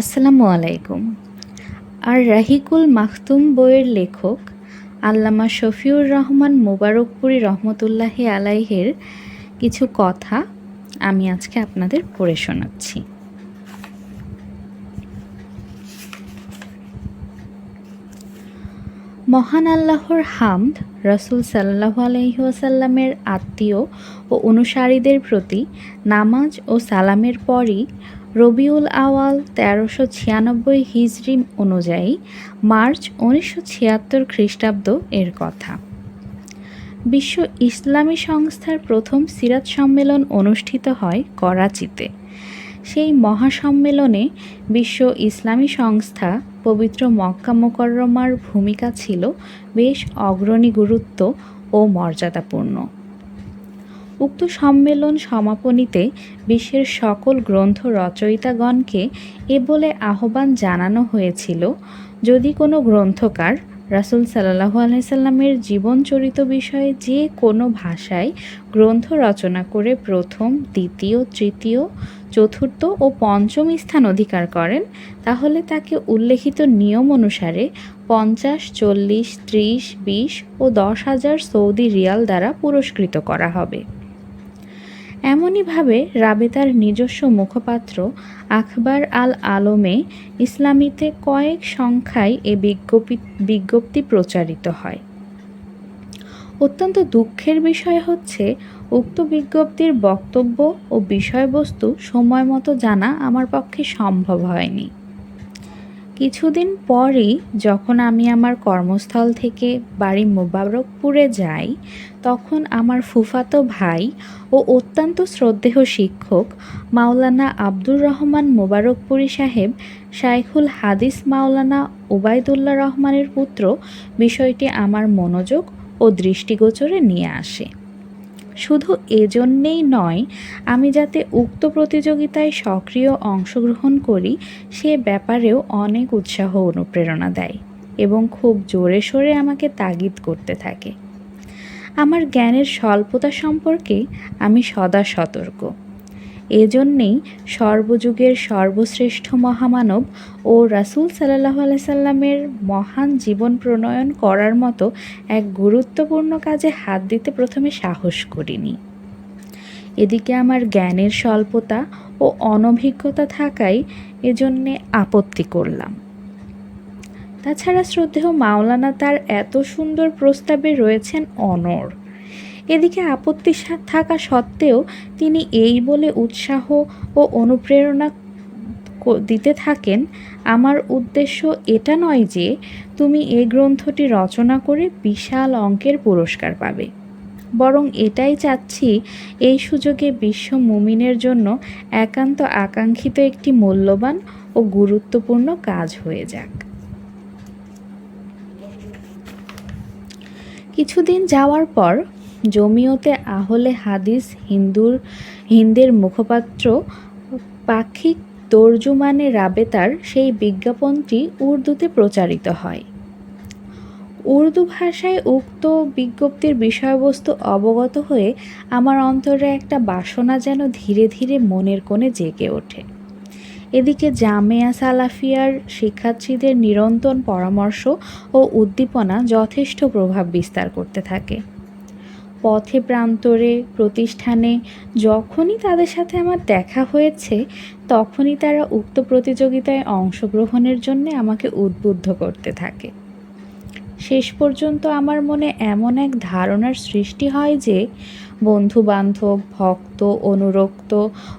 আসসালামু আলাইকুম। আর রাহিকুল মাখতুম বইয়ের লেখক আল্লামা শফিউর রহমান মোবারকপুরি রহমতুল্লাহি আলাইহের কিছু কথা আমি আজকে আপনাদের পড়ে শোনাচ্ছি। মহান আল্লাহর হামদ রসুল সাল্লাহ আলহিহাসাল্লামের আত্মীয় ও অনুসারীদের প্রতি নামাজ ও সালামের পরই রবিউল আওয়াল তেরোশো ছিয়ানব্বই হিজরি অনুযায়ী মার্চ উনিশশো ছিয়াত্তর খ্রিস্টাব্দ এর কথা। বিশ্ব ইসলামী সংস্থার প্রথম সিরাত সম্মেলন অনুষ্ঠিত হয় করাচিতে। সেই মহাসম্মেলনে বিশ্ব ইসলামী সংস্থা পবিত্র মক্কা মোকররমার ভূমিকা ছিল বেশ অগ্রণী গুরুত্ব ও মর্যাদাপূর্ণ। উক্ত সম্মেলন সমাপনীতে বিশ্বের সকল গ্রন্থ রচয়িতাগণকে এ বলে আহ্বান জানানো হয়েছিল, যদি কোনো গ্রন্থকার রাসুল সাল্লাহু আলাইসাল্লামের জীবনচরিত বিষয়ে যে কোনো ভাষায় গ্রন্থ রচনা করে প্রথম, দ্বিতীয়, তৃতীয়, চতুর্থ ও পঞ্চম স্থান অধিকার করেন, তাহলে তাকে উল্লেখিত নিয়ম অনুসারে পঞ্চাশ, চল্লিশ, ত্রিশ, বিশ ও দশ হাজার সৌদি রিয়াল দ্বারা পুরস্কৃত করা হবে। এমনইভাবে রাবেতার নিজস্ব মুখপাত্র আখবার আল আলমে ইসলামীতে কয়েক সংখ্যায় এ বিজ্ঞপ্তি বিজ্ঞপ্তি প্রচারিত হয়। অত্যন্ত দুঃখের বিষয় হচ্ছে, উক্ত বিজ্ঞপ্তির বক্তব্য ও বিষয়বস্তু সময় মতো জানা আমার পক্ষে সম্ভব হয়নি। কিছুদিন পরই যখন আমি আমার কর্মস্থল থেকে বাড়ি মোবারকপুরে যাই, তখন আমার ফুফাতো ভাই ও অত্যন্ত শ্রদ্ধেয় শিক্ষক মাওলানা আব্দুর রহমান মোবারকপুরি সাহেব, শাইখুল হাদিস মাওলানা ওবায়দুল্লাহ রহমানের পুত্র বিষয়টি আমার মনোযোগ ও দৃষ্টিগোচরে নিয়ে আসে। শুধু এজন্যেই নয়, আমি যাতে উক্ত প্রতিযোগিতায় সক্রিয় অংশগ্রহণ করি, সে ব্যাপারেও অনেক উৎসাহ অনুপ্রেরণা দেয় এবং খুব জোরে সোরে আমাকে তাগিদ করতে থাকে। আমার জ্ঞানের স্বল্পতা সম্পর্কে আমি সদা সতর্ক। এজন্যেই সর্বযুগের সর্বশ্রেষ্ঠ মহামানব ও রাসুল সাল্লাহ আলাইসাল্লামের মহান জীবন প্রণয়ন করার মতো এক গুরুত্বপূর্ণ কাজে হাত দিতে প্রথমে সাহস করিনি। এদিকে আমার জ্ঞানের স্বল্পতা ও অনভিজ্ঞতা থাকায় এজন্যে আপত্তি করলাম। তাছাড়া শ্রদ্ধেয় মাওলানা তার এত সুন্দর প্রস্তাবে রয়েছেন অনড়। এদিকে আপত্তি থাকা সত্ত্বেও তিনি এই বলে উৎসাহ ও অনুপ্রেরণা দিতে থাকেন, আমার উদ্দেশ্য এটা নয় যে তুমি এই গ্রন্থটি রচনা করে বিশাল অঙ্কের পুরস্কার পাবে। বরং এটাই চাচ্ছি এই সুযোগে বিশ্ব মুমিনের জন্য একান্ত আকাঙ্ক্ষিত একটি মূল্যবান ও গুরুত্বপূর্ণ কাজ হয়ে যাক। কিছুদিন যাওয়ার পর জমিয়তে আহলে হাদিস হিন্দুর, হিন্দের মুখপাত্র পাক্ষিক তর্জুমানে রাবেতার সেই বিজ্ঞাপনটি উর্দুতে প্রচারিত হয়। উর্দু ভাষায় উক্ত বিজ্ঞপ্তির বিষয়বস্তু অবগত হয়ে আমার অন্তরে একটা বাসনা যেন ধীরে ধীরে মনের কোণে জেগে ওঠে। এদিকে জামেয়া সালাফিয়ার শিক্ষার্থীদের নিরন্তর পরামর্শ ও উদ্দীপনা যথেষ্ট প্রভাব বিস্তার করতে থাকে। পথে প্রান্তরে, প্রতিষ্ঠানে যখনই তাদের সাথে আমার দেখা হয়েছে, তখনই তারা উক্ত প্রতিযোগিতায় অংশগ্রহণের জন্য আমাকে উদ্বুদ্ধ করতে থাকে। শেষ পর্যন্ত আমার মনে এমন এক ধারণার সৃষ্টি হয় যে বন্ধু বান্ধব ভক্ত, অনুরক্ত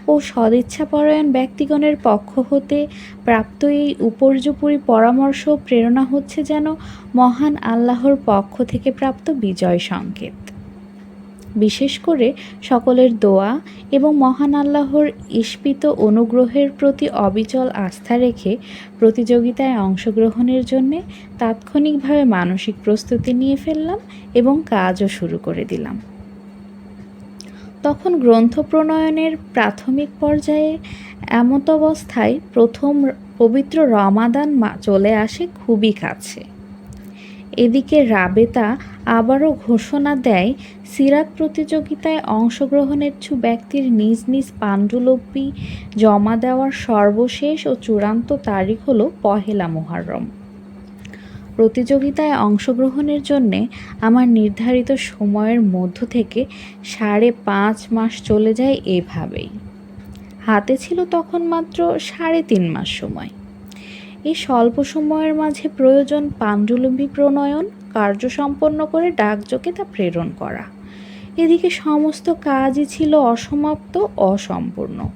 ও সদিচ্ছাপরায়ণ ব্যক্তিগণের পক্ষ হতে প্রাপ্ত এই উপর্যুপুরি পরামর্শ প্রেরণা হচ্ছে যেন মহান আল্লাহর পক্ষ থেকে প্রাপ্ত বিজয় সংকেত। বিশেষ করে সকলের দোয়া এবং মহান আল্লাহর ইস্পিত অনুগ্রহের প্রতি অবিচল আস্থা রেখে প্রতিযোগিতায় অংশগ্রহণের জন্যে তাৎক্ষণিকভাবে মানসিক প্রস্তুতি নিয়ে ফেললাম এবং কাজও শুরু করে দিলাম। তখন গ্রন্থ প্রণয়নের প্রাথমিক পর্যায়ে এমত অবস্থায় প্রথম পবিত্র রমাদান চলে আসে খুবই কাছে। এদিকে রাবেতা আবারও ঘোষণা দেয়, সিরাত প্রতিযোগিতায় অংশগ্রহণের অংশগ্রহণেচ্ছু ব্যক্তির নিজ নিজ পাণ্ডুলিপি জমা দেওয়ার সর্বশেষ ও চূড়ান্ত তারিখ হল পহেলা মুহররম। প্রতিযোগিতায় অংশগ্রহণের জন্যে আমার নির্ধারিত সময়ের মধ্য থেকে সাড়ে পাঁচ মাস চলে যায় এভাবেই। হাতে ছিল তখন মাত্র সাড়ে তিন মাস সময়। এই স্বল্প সময়ের মাঝে প্রয়োজন পাণ্ডুলিপি প্রণয়ন, কার্য সম্পন্ন করে ডাকযোগে তা প্রেরণ করা। এদিকে সমস্ত কাজই ছিল অসমাপ্ত, অসম্পূর্ণ।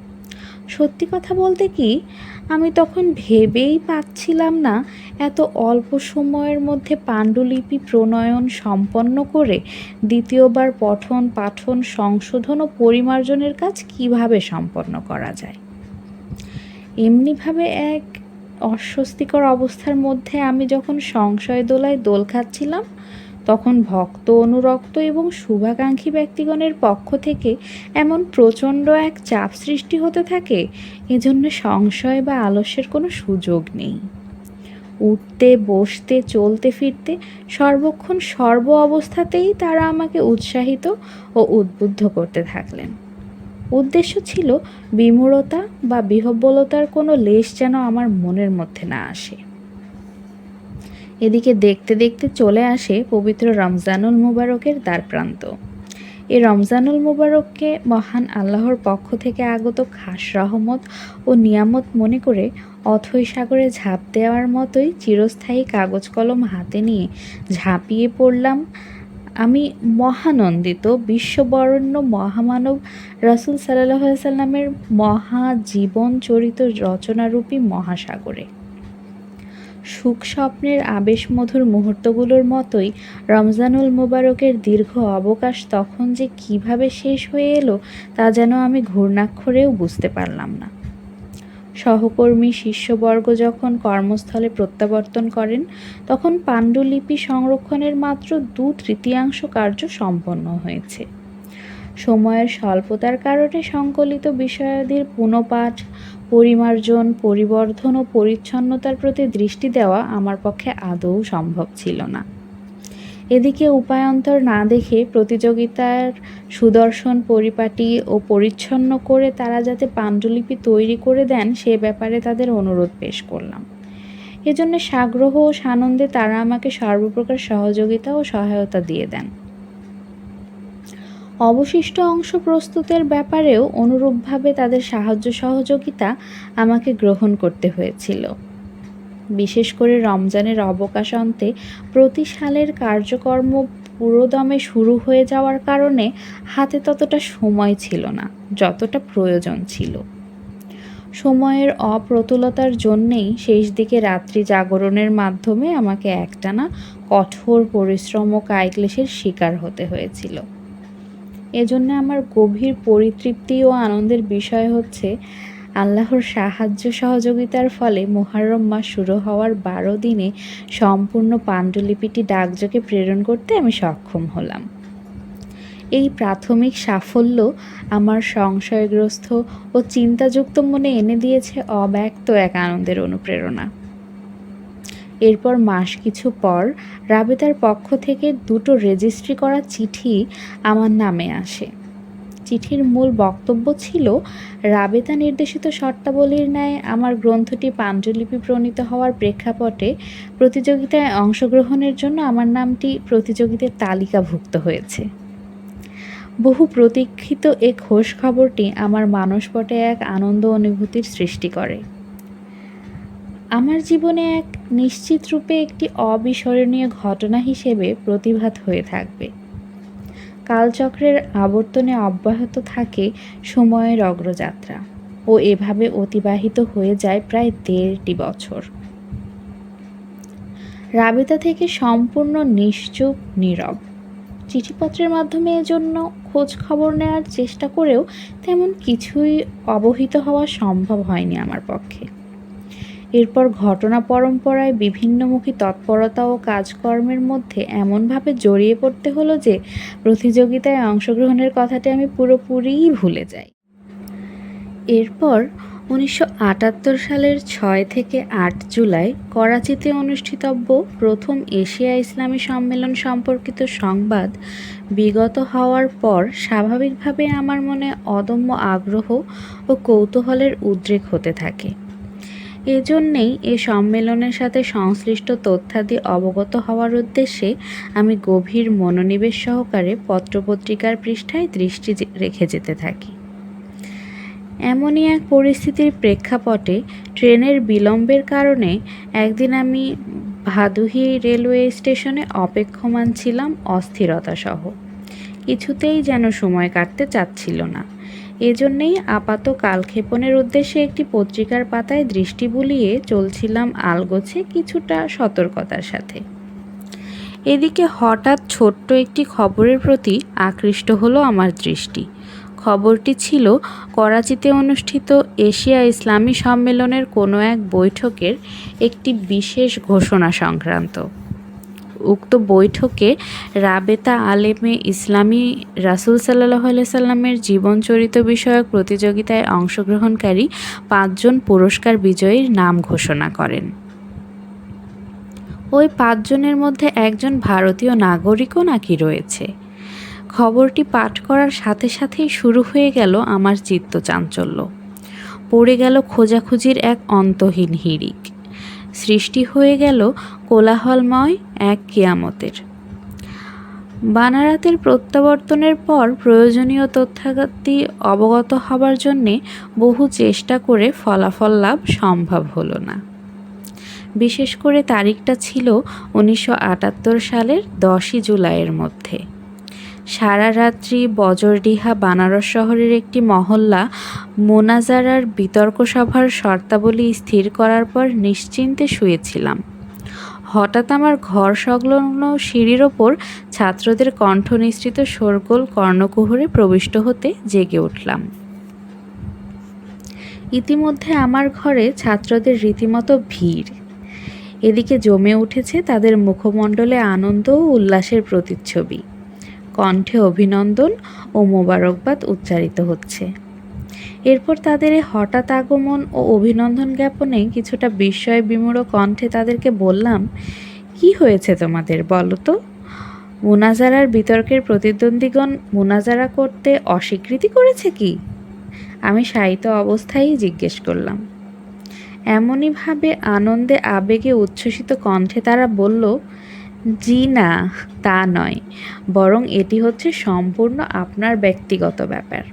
সত্যি কথা বলতে কি, আমি তখন ভেবেই পাচ্ছিলাম না এত অল্প সময়ের মধ্যে পাণ্ডুলিপি প্রণয়ন সম্পন্ন করে দ্বিতীয়বার পঠন, পাঠন, সংশোধন ও পরিমার্জনের কাজ কীভাবে সম্পন্ন করা যায়? এমনিভাবে এক অস্বস্তিকর অবস্থার মধ্যে আমি যখন সংশয় দোলায় দোল খাচ্ছিলাম, তখন ভক্ত অনুরক্ত এবং শুভাকাঙ্ক্ষী ব্যক্তিগণের পক্ষ থেকে এমন প্রচণ্ড এক চাপ সৃষ্টি হতে থাকে, এজন্য সংশয় বা আলস্যের কোনো সুযোগ নেই। উঠতে, বসতে, চলতে, ফিরতে সর্বক্ষণ সর্ব অবস্থাতেই তারা আমাকে উৎসাহিত ও উদ্বুদ্ধ করতে থাকলেন। উদ্দেশ্য ছিল বিমূঢ়তা বা বিহব্বলতার কোনো লেশ যেন আমার মনের মধ্যে না আসে। এদিকে দেখতে দেখতে চলে আসে পবিত্র রমজানুল মুবারকের দ্বারপ্রান্ত এই রমজানুল মুবারককে মহান আল্লাহর পক্ষ থেকে আগত খাস রহমত ও নিয়ামত মনে করে অথৈ সাগরে ঝাঁপ দেওয়ার মতোই চিরস্থায়ী কাগজ কলম হাতে নিয়ে ঝাঁপিয়ে পড়লাম আমি মহানন্দিত, বিশ্ববরণ্য মহামানব রাসুল সাল্লাহ সাল্লামের মহাজীবন চরিত রচনারূপী মহাসাগরে। সুখ স্বপ্নের আবেশমধুর মুহূর্তগুলোর মতোই রমজানুল মোবারকের দীর্ঘ অবকাশ তখন যে কীভাবে শেষ হয়ে এলো তা যেন আমি ঘূর্ণাক্ষরেও বুঝতে পারলাম না। সহকর্মী শিষ্যবর্গ যখন কর্মস্থলে প্রত্যাবর্তন করেন, তখন পাণ্ডুলিপি সংরক্ষণের মাত্র দু তৃতীয়াংশ কার্য সম্পন্ন হয়েছে। সময়ের স্বল্পতার কারণে সংকলিত বিষয়াদির পুনঃপাঠ, পরিমার্জন, পরিবর্ধন ও পরিচ্ছন্নতার প্রতি দৃষ্টি দেওয়া আমার পক্ষে আদৌ সম্ভব ছিল না। এদিকে উপায়ন্তর না দেখে প্রতিযোগিতার সুদর্শন পরিপাটি ও পরিচ্ছন্ন করে তারা যাতে পাণ্ডুলিপি তৈরি করে দেন, সে ব্যাপারে তাদের অনুরোধ পেশ করলাম। এজন্য সাগ্রহ ও সানন্দে তারা আমাকে সর্বপ্রকার সহযোগিতা ও সহায়তা দিয়ে দেন। অবশিষ্ট অংশ প্রস্তুতের ব্যাপারেও অনুরূপভাবে তাদের সাহায্য সহযোগিতা আমাকে গ্রহণ করতে হয়েছিল। বিশেষ করে রমজানের অবকাশান্তে প্রতি সালের কার্যকর্ম পুরোদমে শুরু হয়ে যাওয়ার কারণে হাতে ততটা সময় ছিল না, যতটা প্রয়োজন ছিল। সময়ের অপ্রতুলতার জন্যেই শেষ দিকে রাত্রি জাগরণের মাধ্যমে আমাকে একটানা কঠোর পরিশ্রম ও কায়ক্লেশের শিকার হতে হয়েছিল। এজন্য আমার গভীর পরিতৃপ্তি ও আনন্দের বিষয় হচ্ছে আল্লাহর সাহায্য সহযোগিতার ফলে মোহারম মাস শুরু হওয়ার বারো দিনে সম্পূর্ণ পাণ্ডুলিপিটি ডাকযোগে প্রেরণ করতে আমি সক্ষম হলাম। এই প্রাথমিক সাফল্য আমার সংশয়গ্রস্ত ও চিন্তাযুক্ত মনে এনে দিয়েছে অব্যক্ত এক আনন্দের অনুপ্রেরণা। এরপর মাস কিছু পর রাবেতার পক্ষ থেকে দুটো রেজিস্ট্রি করা চিঠি আমার নামে আসে। চিঠির মূল বক্তব্য ছিল, রাবেতা নির্দেশিত শর্তাবলীর ন্যায় আমার গ্রন্থটি পাণ্ডুলিপি প্রণীত হওয়ার প্রেক্ষাপটে প্রতিযোগিতায় অংশগ্রহণের জন্য আমার নামটি প্রতিযোগিতার তালিকাভুক্ত হয়েছে। বহু প্রতীক্ষিত এ খোঁজ খবরটি আমার মানসপটে এক আনন্দ অনুভূতির সৃষ্টি করে। আমার জীবনে এক নিশ্চিত রূপে একটি অবিস্মরণীয় ঘটনা হিসেবে প্রতিভাত হয়ে থাকবে। কালচক্রের আবর্তনে অব্যাহত থাকে সময়ের অগ্রযাত্রা ও এভাবে অতিবাহিত হয়ে যায় প্রায় দেড়টি বছর। রাবেতা থেকে সম্পূর্ণ নিশ্চুপ, নীরব। চিঠিপত্রের মাধ্যমে এজন্য খোঁজ খবর নেওয়ার চেষ্টা করেও তেমন কিছুই অবহিত হওয়া সম্ভব হয়নি আমার পক্ষে। এরপর ঘটনা পরম্পরায় বিভিন্নমুখী তৎপরতা ও কাজকর্মের মধ্যে এমনভাবে জড়িয়ে পড়তে হলো যে প্রতিযোগিতায় অংশগ্রহণের কথাটি আমি পুরোপুরিই ভুলে যাই। এরপর উনিশশো আটাত্তর সালের ছয় থেকে আট জুলাই করাচিতে অনুষ্ঠিতব্য প্রথম এশিয়া ইসলামী সম্মেলন সম্পর্কিত সংবাদ বিগত হওয়ার পর স্বাভাবিকভাবে আমার মনে অদম্য আগ্রহ ও কৌতূহলের উদ্রেক হতে থাকে। এজন্যেই এ সম্মেলনের সাথে সংশ্লিষ্ট তথ্যাদি অবগত হওয়ার উদ্দেশ্যে আমি গভীর মনোনিবেশ সহকারে পত্রপত্রিকার পৃষ্ঠায় দৃষ্টি রেখে যেতে থাকি। এমনই এক পরিস্থিতির প্রেক্ষাপটে ট্রেনের বিলম্বের কারণে একদিন আমি ভাদুহি রেলওয়ে স্টেশনে অপেক্ষমান ছিলাম অস্থিরতাসহ। কিছুতেই যেন সময় কাটতে চাচ্ছিল না। এজন্যেই আপাত কালক্ষেপণের উদ্দেশ্যে একটি পত্রিকার পাতায় দৃষ্টি বুলিয়ে চলছিলাম আলগোছে কিছুটা সতর্কতার সাথে। এদিকে হঠাৎ ছোট্ট একটি খবরের প্রতি আকৃষ্ট হলো আমার দৃষ্টি। খবরটি ছিল, করাচিতে অনুষ্ঠিত এশিয়া ইসলামী সম্মেলনের কোনো এক বৈঠকের একটি বিশেষ ঘোষণা সংক্রান্ত। উক্ত বৈঠকে রাবেতা আলেমে ইসলামী রাসুল সাল্লাহ সাল্লামের জীবনচরিত বিষয়ক প্রতিযোগিতায় অংশগ্রহণকারী পাঁচজন পুরস্কার বিজয়ীর নাম ঘোষণা করেন। ওই পাঁচজনের মধ্যে একজন ভারতীয় নাগরিকও নাকি রয়েছে। খবরটি পাঠ করার সাথে সাথেই শুরু হয়ে গেল আমার চিত্ত চাঞ্চল্য পড়ে গেল খোঁজাখুঁজির এক অন্তহীন হিড়িক। সৃষ্টি হয়ে গেল কোলাহলময় এক কিয়ামতের। বানারাতের প্রত্যাবর্তনের পর প্রয়োজনীয় তথ্যাদি অবগত হবার জন্যে বহু চেষ্টা করে ফলাফল লাভ সম্ভব হলো না। বিশেষ করে তারিখটা ছিল উনিশশো আটাত্তর সালের দশই জুলাইয়ের মধ্যে। সারা রাত্রি বজরডিহা বানারস শহরের একটি মহল্লা মোনাজারার বিতর্ক সভার শর্তাবলী স্থির করার পর নিশ্চিন্তে শুয়েছিলাম। হঠাৎ আমার ঘর সংলগ্ন সিঁড়ির ওপর ছাত্রদের কণ্ঠ নিঃসৃত শোরগোল কর্ণকুহরে প্রবিষ্ট হতে জেগে উঠলাম। ইতিমধ্যে আমার ঘরে ছাত্রদের রীতিমতো ভিড়। এদিকে জমে উঠেছে তাদের মুখমণ্ডলে আনন্দ ও উল্লাসের প্রতিচ্ছবি। কণ্ঠে অভিনন্দন ও মোবারকবাদ উচ্চারিত হচ্ছে। এরপর তাদের এই হঠাৎ আগমন ও অভিনন্দন জ্ঞাপনে কিছুটা বিস্ময় বিমূঢ় কণ্ঠে তাদেরকে বললাম, কি হয়েছে তোমাদের বলো তো? মোনাজারার বিতর্কের প্রতিদ্বন্দ্বীগণ মোনাজারা করতে অস্বীকৃতি করেছে কি? আমি শায়িত অবস্থায়ই জিজ্ঞেস করলাম। এমনইভাবে আনন্দে আবেগে উচ্ছ্বসিত কণ্ঠে তারা বলল জি না, তা নয়। বরং এটি হচ্ছে সম্পূর্ণ আপনার ব্যক্তিগত ব্যাপার।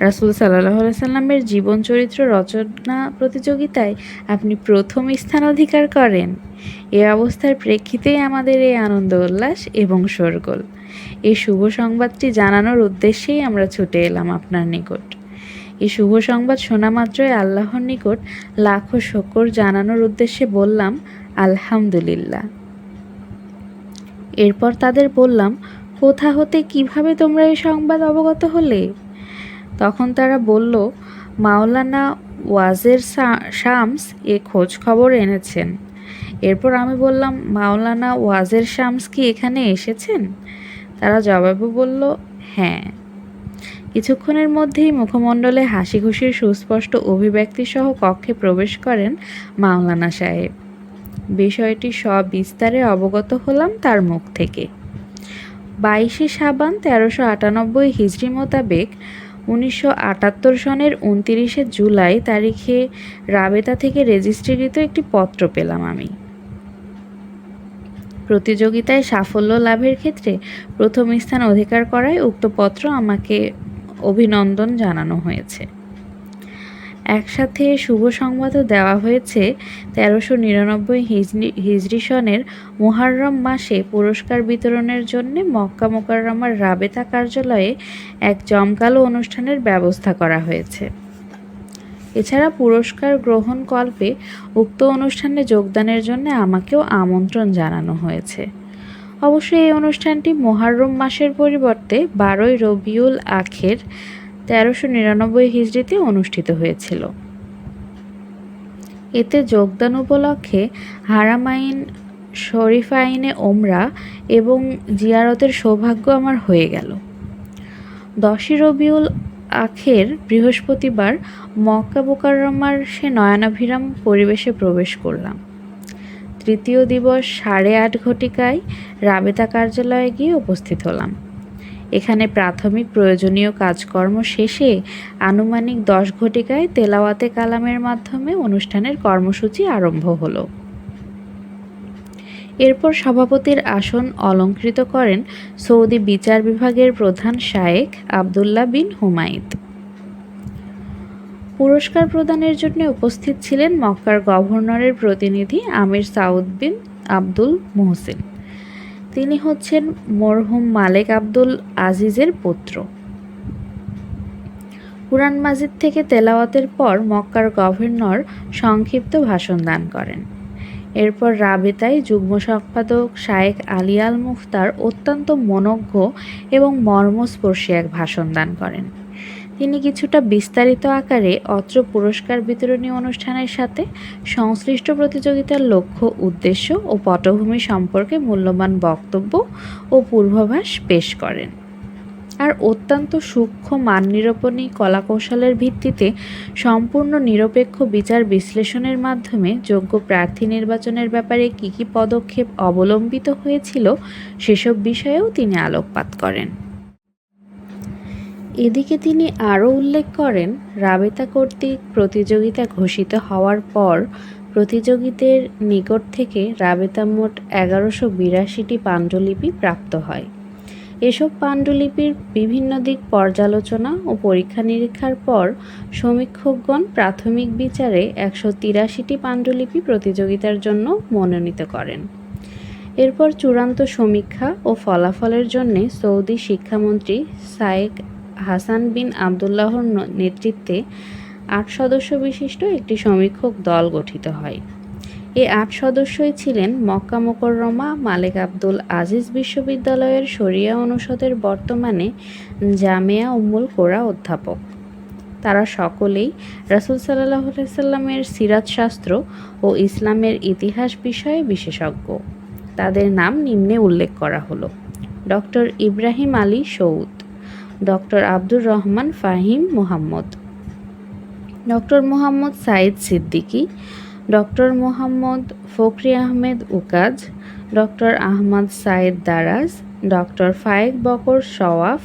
রাসুল সাল্লাহ সাল্লামের জীবন চরিত্র রচনা প্রতিযোগিতায় আপনি প্রথম স্থান অধিকার করেন। এ অবস্থার প্রেক্ষিতেই আমাদের এই আনন্দ উল্লাস এবং শোরগোল। এই শুভ সংবাদটি জানানোর উদ্দেশ্যেই আমরা ছুটে এলাম আপনার নিকট। এই শুভ সংবাদ শোনা মাত্রই আল্লাহর নিকট লাখো শকর জানানোর উদ্দেশ্যে বললাম, আলহামদুলিল্লাহ। এরপর তাদের বললাম, কোথা হতে কীভাবে তোমরা এই সংবাদ অবগত হলে? তখন তারা বলল, মাওলানা ওয়াজের শামস এ খোঁজ খবর এনেছেন। এরপর আমি বললাম, মাওলানা ওয়াজের শামস কি এখানে এসেছেন? তারা জবাবে বলল হ্যাঁ। কিছুক্ষণের মধ্যেই মুখমণ্ডলে হাসি খুশির সুস্পষ্ট অভিব্যক্তি সহ কক্ষে প্রবেশ করেন মাওলানা সাহেব। বিষয়টি সবিস্তারে অবগত হলাম তার মুখ থেকে। বাইশে সাবান তেরোশো আটানব্বই হিজড়ি মোতাবেক উনিশশো আটাত্তর সনের উনতিরিশে জুলাই তারিখে রাবেতা থেকে রেজিস্ট্রিকৃত একটি পত্র পেলাম আমি। প্রতিযোগিতায় সাফল্য লাভের ক্ষেত্রে প্রথম স্থান অধিকার করায় উক্ত পত্র আমাকে অভিনন্দন জানানো হয়েছে। একসাথে শুভ সংবাদও দেওয়া হয়েছে তেরোশো নিরানব্বই হিজরি সনের মুহাররম মাসে পুরস্কার বিতরণের জন্য মক্কা মোকাররমার রাবেতা কার্যালয়ে এক জমকালো অনুষ্ঠানের ব্যবস্থা করা হয়েছে। এছাড়া পুরস্কার গ্রহণ কল্পে উক্ত অনুষ্ঠানে যোগদানের জন্য আমাকেও আমন্ত্রণ জানানো হয়েছে। অবশ্য এই অনুষ্ঠানটি মোহাররম মাসের পরিবর্তে বারোই রবিউল আখের তেরোশো নিরানব্বই হিজড়িতে অনুষ্ঠিত হয়েছিল। এতে যোগদান উপলক্ষে হারামাইন শরীফাইনে ওমরা এবং জিয়ারতের সৌভাগ্য আমার হয়ে গেল। দশই রবিউল আখের বৃহস্পতিবার মক্কা মোকাররমার সে নয়নাভিরাম পরিবেশে প্রবেশ করলাম। তৃতীয় দিবস সাড়ে আট ঘটিকায় রাবেতা কার্যালয়ে গিয়ে উপস্থিত হলাম। এখানে প্রাথমিক প্রয়োজনীয় কাজকর্ম শেষে আনুমানিক দশ ঘটিকায় তেলাওয়াতে কালামের মাধ্যমে অনুষ্ঠানের কর্মসূচি আরম্ভ হলো। এরপর সভাপতির আসন অলঙ্কৃত করেন সৌদি বিচার বিভাগের প্রধান শায়েক আবদুল্লাহ বিন হুমায়দ পুরস্কার প্রদানের জন্য উপস্থিত ছিলেন মক্কার গভর্নরের প্রতিনিধি আমির সাউদ বিন আব্দুল মোহসিন। তিনি হচ্ছেন মরহুম মালেক আব্দুল আজিজের পুত্র। কুরআন মাজিদ থেকে তেলাওয়াতের পর মক্কার গভর্নর সংক্ষিপ্ত ভাষণ দান করেন। এরপর রাবেতায় যুগ্ম সম্পাদক শায়েক আলিয়াল আল মুখতার অত্যন্ত মনজ্ঞ এবং মর্মস্পর্শী এক ভাষণ দান করেন। তিনি কিছুটা বিস্তারিত আকারে অত্র পুরস্কার বিতরণী অনুষ্ঠানের সাথে সংশ্লিষ্ট প্রতিযোগিতার লক্ষ্য, উদ্দেশ্য ও পটভূমি সম্পর্কে মূল্যবান বক্তব্য ও পূর্বাভাস পেশ করেন। আর অত্যন্ত সূক্ষ্ম মান নিরূপণী কলাকৌশলের ভিত্তিতে সম্পূর্ণ নিরপেক্ষ বিচার বিশ্লেষণের মাধ্যমে যোগ্য প্রার্থী নির্বাচনের ব্যাপারে কী কী পদক্ষেপ অবলম্বিত হয়েছিল সেসব বিষয়েও তিনি আলোকপাত করেন। এদিকে তিনি আরও উল্লেখ করেন, রাবেতা কর্তৃক প্রতিযোগিতা ঘোষিত হওয়ার পর প্রতিযোগীদের নিকট থেকে রাবেতা মোট এগারোশো বিরাশিটি পাণ্ডুলিপি প্রাপ্ত হয়। এসব পাণ্ডুলিপির বিভিন্ন দিক পর্যালোচনা ও পরীক্ষা নিরীক্ষার পর সমীক্ষকগণ প্রাথমিক বিচারে একশো তিরাশিটি পাণ্ডুলিপি প্রতিযোগিতার জন্য মনোনীত করেন। এরপর চূড়ান্ত সমীক্ষা ও ফলাফলের জন্যে সৌদি শিক্ষামন্ত্রী সায়েক হাসান বিন আবদুল্লাহর নেতৃত্বে আট সদস্য বিশিষ্ট একটি সমীক্ষক দল গঠিত হয়। এ আট সদস্যই ছিলেন মক্কা মোকররমা মালেক আব্দুল আজিজ বিশ্ববিদ্যালয়ের শরিয়া অনুষদের বর্তমানে জামিয়া উম্মুল কোরা অধ্যাপক। তারা সকলেই রাসুল সাল্লাহ সাল্লামের সিরাত শাস্ত্র ও ইসলামের ইতিহাস বিষয়ে বিশেষজ্ঞ। তাদের নাম নিম্নে উল্লেখ করা হলো। Doctor Ibrahim Ali Saud. Doctor Abdur Rahman Fahim Muhammad. Doctor Muhammad Said Siddiqui, doctor Muhammad Fakhri Ahmed Ukaz, doctor Ahmad Said Daraz, doctor Fayek Bakr Shawwaf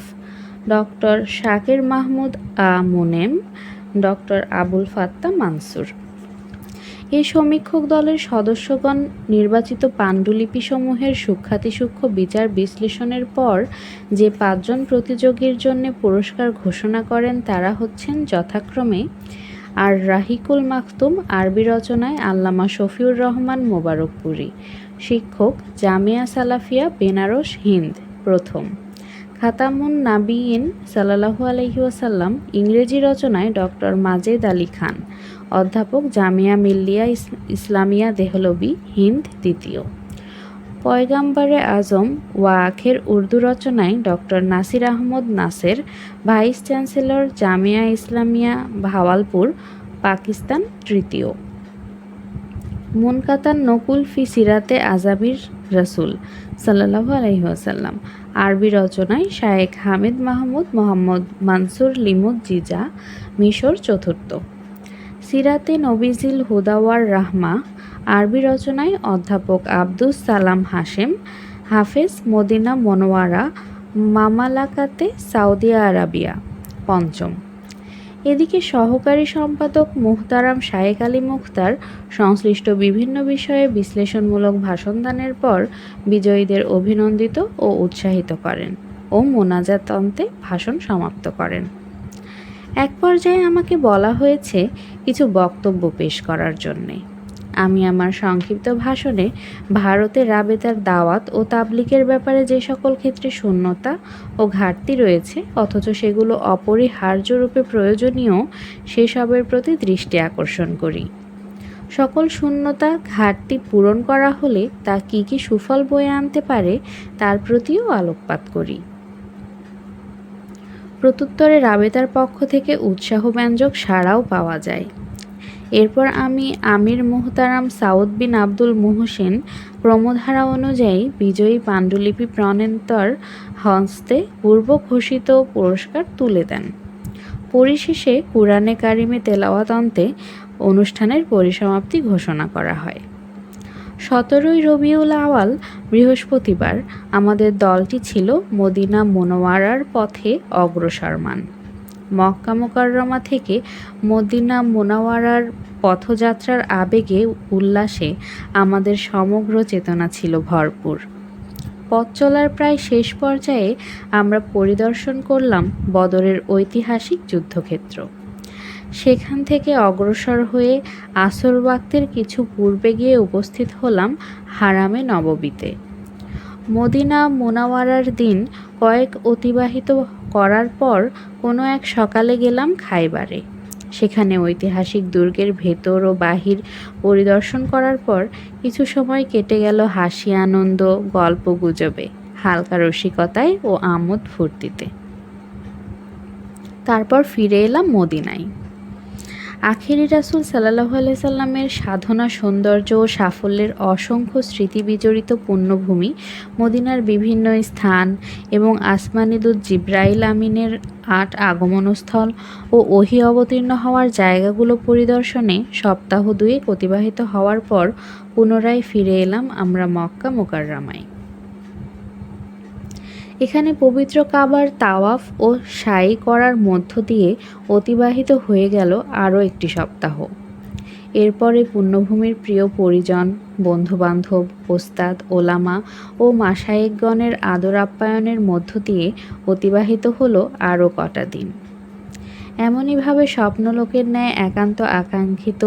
doctor Shakir Mahmud আ Munem, doctor Abul Fatta Mansur. এই সমীক্ষক দলের সদস্যগণ নির্বাচিত পাণ্ডুলিপিসমূহের সূক্ষ্মাতিসূক্ষ্ম বিচার বিশ্লেষণের পর যে পাঁচজন প্রতিযোগীর জন্য পুরস্কার ঘোষণা করেন তারা হচ্ছেন যথাক্রমে আর রাহিকুল মাখতুম, আরবি রচনায় আল্লামা শফিউর রহমান মোবারকপুরি। শিক্ষক জামিয়া সালাফিয়া, বেনারস, হিন্দ, প্রথম। খাতামুন নাবিয়িন সাল্লাহু আলহি ওয়াসাল্লাম, ইংরেজি রচনায় ডক্টর মাজেদ আলী খান। অধ্যাপক জামিয়া মিল্লিয়া ইসলামিয়া দেহলবি হিন্দ দ্বিতীয়। পয়গাম্বারে আজম ওয়া আখের উর্দু রচনায় doctor Nasir Ahmad Naser vice chancellor Jamia Islamia Bahawalpur, Pakistan তৃতীয়। মুনকাতার নকুল ফি সিরাতে আজাবির রসুল সাল্লাহু আলহিহাসাল্লাম আরবি রচনায় শায়েখ হামিদ মাহমুদ, মোহাম্মদ মানসুর লিমুদ জিজা, মিশর চতুর্থ। সিরাতে নবিজিল হুদাওয়ার রাহমা, আরবি রচনায় অধ্যাপক আব্দুস সালাম হাশেম, হাফেজ মদিনা মনোয়ারা, মামালাকাতে সৌদি আরাবিয়া। পঞ্চম। এদিকে সহকারী সম্পাদক মুহতারাম শায়েক আলী মুখতার সংশ্লিষ্ট বিভিন্ন বিষয়ে বিশ্লেষণমূলক ভাষণদানের পর বিজয়ীদের অভিনন্দিত ও উৎসাহিত করেন ও মোনাজাতন্তে ভাষণ সমাপ্ত করেন। এক পর্যায়ে আমাকে বলা হয়েছে কিছু বক্তব্য পেশ করার জন্যে। আমি আমার সংক্ষিপ্ত ভাষণে ভারতে রাবেতার দাওয়াত ও তাবলিকের ব্যাপারে যে সকল ক্ষেত্রে শূন্যতা ও ঘাটতি রয়েছে, অথচ সেগুলো অপরিহার্যরূপে প্রয়োজনীয়, সেসবের প্রতি দৃষ্টি আকর্ষণ করি। সকল শূন্যতা, ঘাটতি পূরণ করা হলে তা কী কী সুফল বয়ে আনতে পারে, তার প্রতিও আলোকপাত করি। প্রত্যুত্তরে রাবেতার পক্ষ থেকে উৎসাহব্যঞ্জক সাড়াও পাওয়া যায়। এরপর আমি আমির মোহতারাম সাউদ বিন আব্দুল মোহসেন ক্রমধারা অনুযায়ী বিজয়ী পাণ্ডুলিপি প্রণেন্তর হস্তে পূর্ব ঘোষিত পুরস্কার তুলে দেন। পরিশেষে কুরআনে কারিমে তেলাওয়াতন্তে অনুষ্ঠানের পরিসমাপ্তি ঘোষণা করা হয়। সতেরোই রবিউল আওয়াল, বৃহস্পতিবার, আমাদের দলটি ছিল মদিনা মোনোয়ারার পথে অগ্রসরমান। মক্কা মোকাররমা থেকে মদিনা মোনাওয়ারার পথযাত্রার আবেগে উল্লাসে আমাদের সমগ্র চেতনা ছিল ভরপুর। পথ চলার প্রায় শেষ পর্যায়ে আমরা পরিদর্শন করলাম বদরের ঐতিহাসিক যুদ্ধক্ষেত্র। সেখান থেকে অগ্রসর হয়ে আসর ওয়াক্তের কিছু পূর্বে গিয়ে উপস্থিত হলাম হারামে নববীতে। মদিনা মোনাওয়ারার দিন কয়েক অতিবাহিত করার পর কোনো এক সকালে গেলাম খাইবারে। সেখানে ঐতিহাসিক দুর্গের ভেতর ও বাহির পরিদর্শন করার পর কিছু সময় কেটে গেল হাসি, আনন্দ, গল্প গুজবে, হালকা রসিকতায় ও আমোদ ফুর্তিতে। তারপর ফিরে এলাম মদিনায়। আখেরি রাসুল সাল্লাহ সাল্লামের সাধনা, সৌন্দর্য ও সাফল্যের অসংখ্য স্মৃতি বিজড়িত মদিনার বিভিন্ন স্থান এবং আসমানিদুদ জিব্রাইল আমিনের আট আগমনস্থল ও ওহি অবতীর্ণ হওয়ার জায়গাগুলো পরিদর্শনে সপ্তাহ দুয়েক অতিবাহিত হওয়ার পর পুনরায় ফিরে এলাম আমরা মক্কা মোকাররামায়। এখানে পবিত্র কাবার তাওয়াফ ও সাই করার মধ্য দিয়ে অতিবাহিত হয়ে গেল আরও একটি সপ্তাহ। এরপরে পুণ্যভূমির প্রিয় পরিজন, বন্ধুবান্ধব, ওস্তাদ, ওলামা ও মাসায়েকগণের আদর আপ্যায়নের মধ্য দিয়ে অতিবাহিত হলো আরও কটা দিন। এমনইভাবে স্বপ্নলোকের ন্যায় একান্ত আকাঙ্ক্ষিত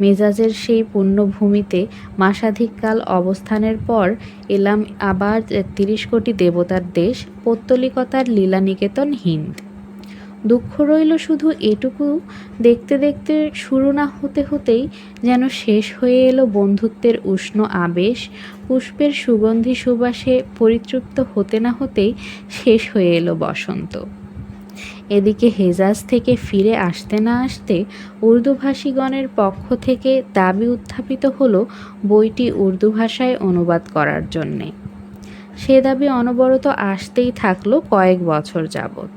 মেজাজের সেই পুণ্যভূমিতে মাসাধিককাল অবস্থানের পর এলাম আবার তিরিশ কোটি দেবতার দেশ, পৌত্তলিকতার লীলানিকেতন হিন্দ দুঃখ রইল শুধু এটুকু দেখতে দেখতে শুরু না হতে হতেই যেন শেষ হয়ে এলো বন্ধুত্বের উষ্ণ আবেশ, পুষ্পের সুগন্ধি সুবাসে পরিতৃপ্ত হতে না হতেই শেষ হয়ে এলো বসন্ত। এদিকে হেজাজ থেকে ফিরে আসতে না আসতে উর্দুভাষীগণের পক্ষ থেকে দাবি উত্থাপিত হলো বইটি উর্দু ভাষায় অনুবাদ করার জন্যে। সে দাবি অনবরত আসতেই থাকল কয়েক বছর যাবত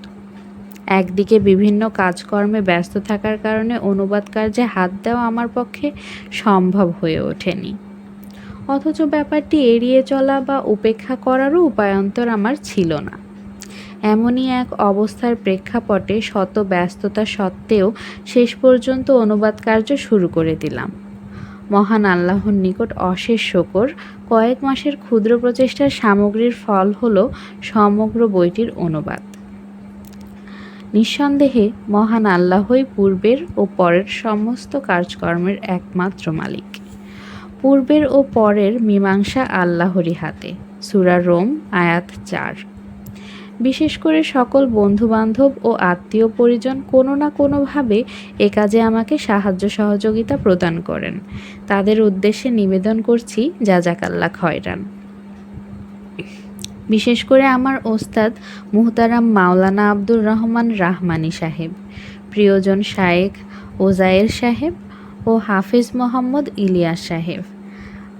একদিকে বিভিন্ন কাজকর্মে ব্যস্ত থাকার কারণে অনুবাদ কার্যে হাত দেওয়া আমার পক্ষে সম্ভব হয়ে ওঠেনি। অথচ ব্যাপারটি এড়িয়ে চলা বা উপেক্ষা করারও উপায়ন্তর আমার ছিল না। এমনই এক অবস্থার প্রেক্ষাপটে শত ব্যস্ততা সত্ত্বেও শেষ পর্যন্ত অনুবাদ কার্য শুরু করে দিলাম। মহান আল্লাহর নিকট অশেষ শকর, কয়েক মাসের ক্ষুদ্র প্রচেষ্টার সামগ্রীর ফল হল সমগ্র বইটির অনুবাদ। নিঃসন্দেহে মহান আল্লাহই পূর্বের ও পরের সমস্ত কাজকর্মের একমাত্র মালিক। পূর্বের ও পরের মীমাংসা আল্লাহরই হাতে। সুরা রোম, আয়াত চার। বিশেষ করে সকল বন্ধুবান্ধব ও আত্মীয় পরিজন কোনো না কোনোভাবে এ কাজে আমাকে সাহায্য সহযোগিতা প্রদান করেন। তাদের উদ্দেশ্যে নিবেদন করছি যাজাকাল্লা খয়রান বিশেষ করে আমার ওস্তাদ মুহতারাম মাওলানা আব্দুর রহমান রাহমানি সাহেব, প্রিয়জন শায়েক ওজায়ের সাহেব ও হাফিজ মোহাম্মদ ইলিয়াস সাহেব।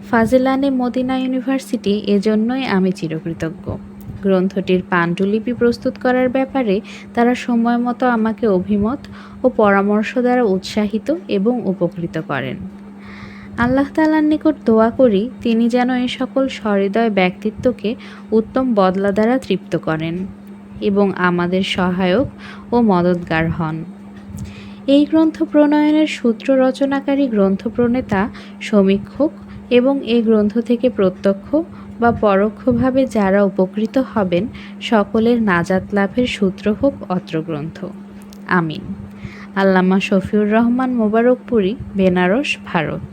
ফাজিলানে মদিনা ইউনিভার্সিটি এজন্যই আমি চিরকৃতজ্ঞ। গ্রন্থটির পাণ্ডুলিপি প্রস্তুত করার ব্যাপারে তারা সময় মতো আমাকে অভিমত ও পরামর্শ দ্বারা উৎসাহিত এবং উপকৃত করেন। আল্লাহ তালার নিকট দোয়া করি, তিনি যেন এই সকল সহৃদয় ব্যক্তিত্বকে উত্তম বদলা দ্বারা তৃপ্ত করেন এবং আমাদের সহায়ক ও মদতগার হন। এই গ্রন্থ প্রণয়নের সূত্র রচনাকারী গ্রন্থ প্রণেতা সমীক্ষক এবং এই গ্রন্থ থেকে প্রত্যক্ষ বা পরোক্ষভাবে যারা উপকৃত হবেন, সকলের নাজাত লাভের সূত্র হোক অত্র গ্রন্থ আমিন। আল্লামা শফিউর রহমান মোবারকপুরী, বেনারস, ভারত।